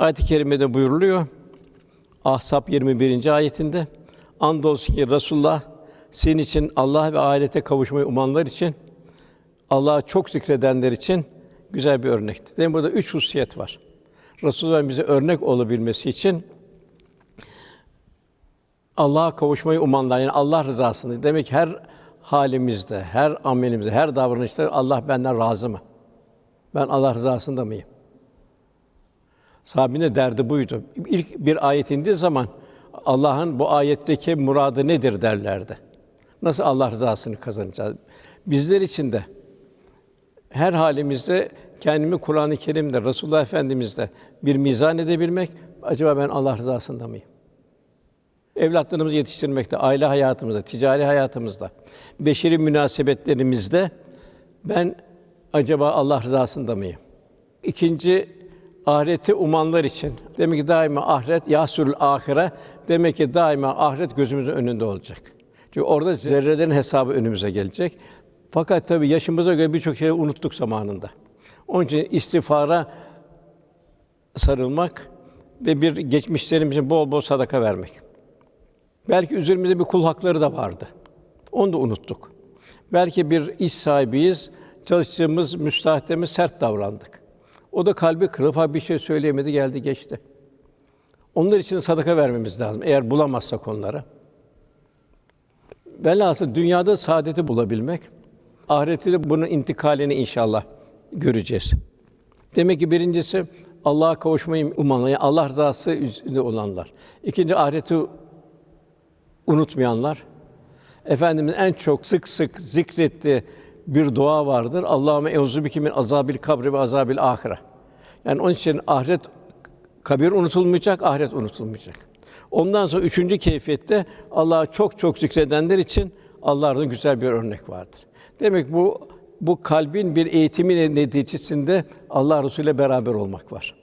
Ayet-i kerimede buyuruluyor. Ahzab 21. ayetinde andolsun ki Resulullah senin için Allah ve ahirete kavuşmayı umanlar için Allah'ı çok zikredenler için güzel bir örnekti. Demek burada üç hususiyet var. Resulullah'ın bize örnek olabilmesi için Allah'a kavuşmayı umanlar yani Allah rızasını demek her halimizde, her amelimizde, her davranışta Allah benden razı mı? Ben Allah rızasında mıyım? Sahabenin de derdi buydu. İlk bir ayet indiği zaman Allah'ın bu ayetteki muradı nedir derlerdi. Nasıl Allah rızasını kazanacağız? Bizler için de her halimizde kendimi Kur'an-ı Kerim'de, Resulullah Efendimiz'de bir mizan edebilmek, acaba ben Allah rızasında mıyım? Evlatlarımızı yetiştirmekte, aile hayatımızda, ticari hayatımızda, beşeri münasebetlerimizde ben acaba Allah rızasında mıyım? İkinci ahireti umanlar için demek ki daima ahiret yasül ahire demek ki daima ahiret gözümüzün önünde olacak. Çünkü orada zerrelerin hesabı önümüze gelecek. Fakat tabii yaşımıza göre birçok şeyi unuttuk zamanında. Onun için istiğfara sarılmak ve bir geçmişlerimizin bol bol sadaka vermek. Belki üzerimizde bir kul hakları da vardı. Onu da unuttuk. Belki bir iş sahibiyiz, çalıştığımız müstahdeme sert davrandık. O da kalbi kırıp ha bir şey söyleyemedi, geldi geçti. Onlar için sadaka vermemiz lazım eğer bulamazsak onlara. Velhasıl dünyada saadeti bulabilmek, ahirette de bunun intikalini inşallah göreceğiz. Demek ki birincisi Allah'a kavuşmayı umanlar, yani Allah rızası üzerinde olanlar. İkinci ahireti unutmayanlar. Efendimiz en çok sık sık zikrettiği bir dua vardır. Allahümme euzu bike min azabil kabri ve azabil ahire. Yani onun için ahiret kabir unutulmayacak, ahiret unutulmayacak. Ondan sonra üçüncü keyfiyette Allah'ı çok çok zikredenler için Allah'ın güzel bir örnek vardır. Demek bu bu kalbin bir eğitimi neticesinde Allah Resulü ile beraber olmak var.